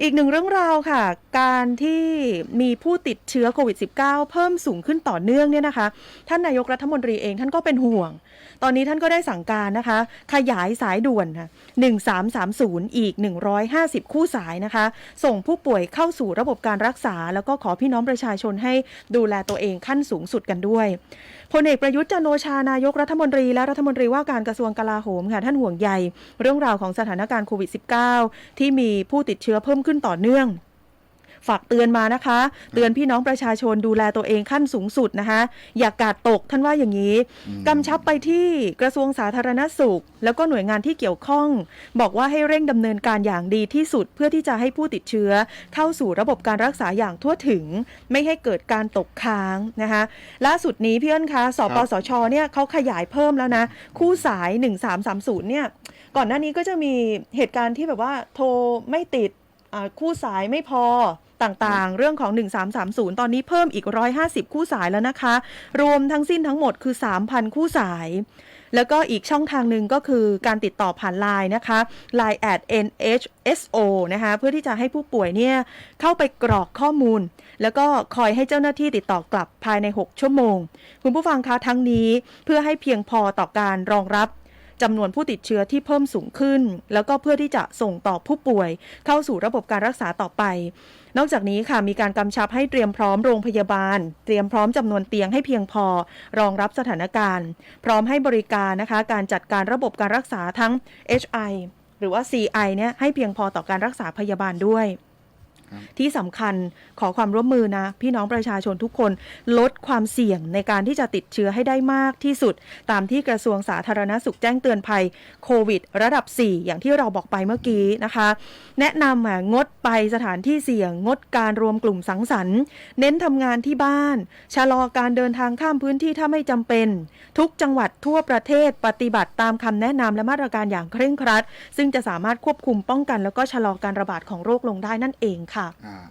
อีกหนึ่งเรื่องราวค่ะ การที่มีผู้ติดเชื้อโควิด -19 เพิ่มสูงขึ้นต่อเนื่องเนี่ยนะคะ ท่านนายกรัฐมนตรีเองท่านก็เป็นห่วง ตอนนี้ท่านก็ได้สั่งการนะคะ ขยายสายด่วนค่ะ1330 อีก 150 คู่สายนะคะ ส่งผู้ป่วยเข้าสู่ระบบการรักษา แล้วก็ขอพี่น้องประชาชนให้ดูแลตัวเองขั้นสูงสุดกันด้วยพลเอกประยุทธ์จันโอชานายกรัฐมนตรีและรัฐมนตรีว่าการกระทรวงกลาโหมค่ะท่านห่วงใยเรื่องราวของสถานการณ์โควิด -19 ที่มีผู้ติดเชื้อเพิ่มขึ้นต่อเนื่อง ฝากเตือนมานะคะ เตือนพี่น้องประชาชนดูแลตัวเองขั้นสูงสุดนะคะ อย่ากาดตกท่านว่าอย่างนี้กำชับไปที่กระทรวงสาธารณสุข แล้วก็หน่วยงานที่เกี่ยวข้อง บอกว่าให้เร่งดำเนินการอย่างดีที่สุด เพื่อที่จะให้ผู้ติดเชื้อ เข้าสู่ระบบการรักษาอย่างทั่วถึง ไม่ให้เกิดการตกค้างนะคะล่าสุดนี้พี่เอิญคะสปสชเนี่ยเขาขยายเพิ่มแล้วนะคู่สาย 1330เนี่ยก่อนหน้านี้ก็จะมีเหตุการณ์ที่แบบว่าโทรไม่ติดอ่า คู่สายไม่พอต่างๆ เรื่องของ 1330 ตอนนี้เพิ่มอีก 150 คู่สายแล้วนะคะ รวมทั้งสิ้นทั้งหมดคือ 3,000 คู่สาย แล้วก็อีกช่องทางหนึ่งก็คือการติดต่อผ่านไลน์นะคะ Line at NHSO นะคะ เพื่อที่จะให้ผู้ป่วยเนี่ยเข้าไปกรอกข้อมูล แล้วก็คอยให้เจ้าหน้าที่ติดต่อกลับภายใน 6 ชั่วโมง คุณผู้ฟังคะทั้งนี้เพื่อให้เพียงพอต่อการรองรับ จำนวนผู้ติดเชื้อที่เพิ่มสูงขึ้น แล้วก็เพื่อที่จะส่งต่อผู้ป่วย เข้าสู่ระบบการรักษาต่อไป นอกจากนี้ค่ะมีการกำชับให้เตรียมพร้อมโรงพยาบาล เตรียมพร้อมจำนวนเตียงให้เพียงพอ รองรับสถานการณ์ พร้อมให้บริการนะคะการจัดการระบบการรักษาทั้ง HI หรือว่า CI เนี่ยให้เพียงพอต่อการรักษาพยาบาลด้วย ที่สำคัญขอความร่วมมือนะ พี่น้องประชาชนทุกคนลดความเสี่ยงในการที่จะติดเชื้อให้ได้มากที่สุด ตามที่กระทรวงสาธารณสุขแจ้งเตือนภัยโควิด ระดับ 4 อย่างที่เราบอกไปเมื่อกี้นะคะ แนะนำงดไปสถานที่เสี่ยงงดการรวมกลุ่มสังสรรค์ เน้นทำงานที่บ้าน ชะลอการเดินทางข้ามพื้นที่ถ้าไม่จำเป็น ทุกจังหวัดทั่วประเทศปฏิบัติตามคำแนะนำและมาตรการอย่างเคร่งครัด ซึ่งจะสามารถควบคุมป้องกันแล้วก็ชะลอการระบาดของโรคลงได้นั่นเองค่ะอ่า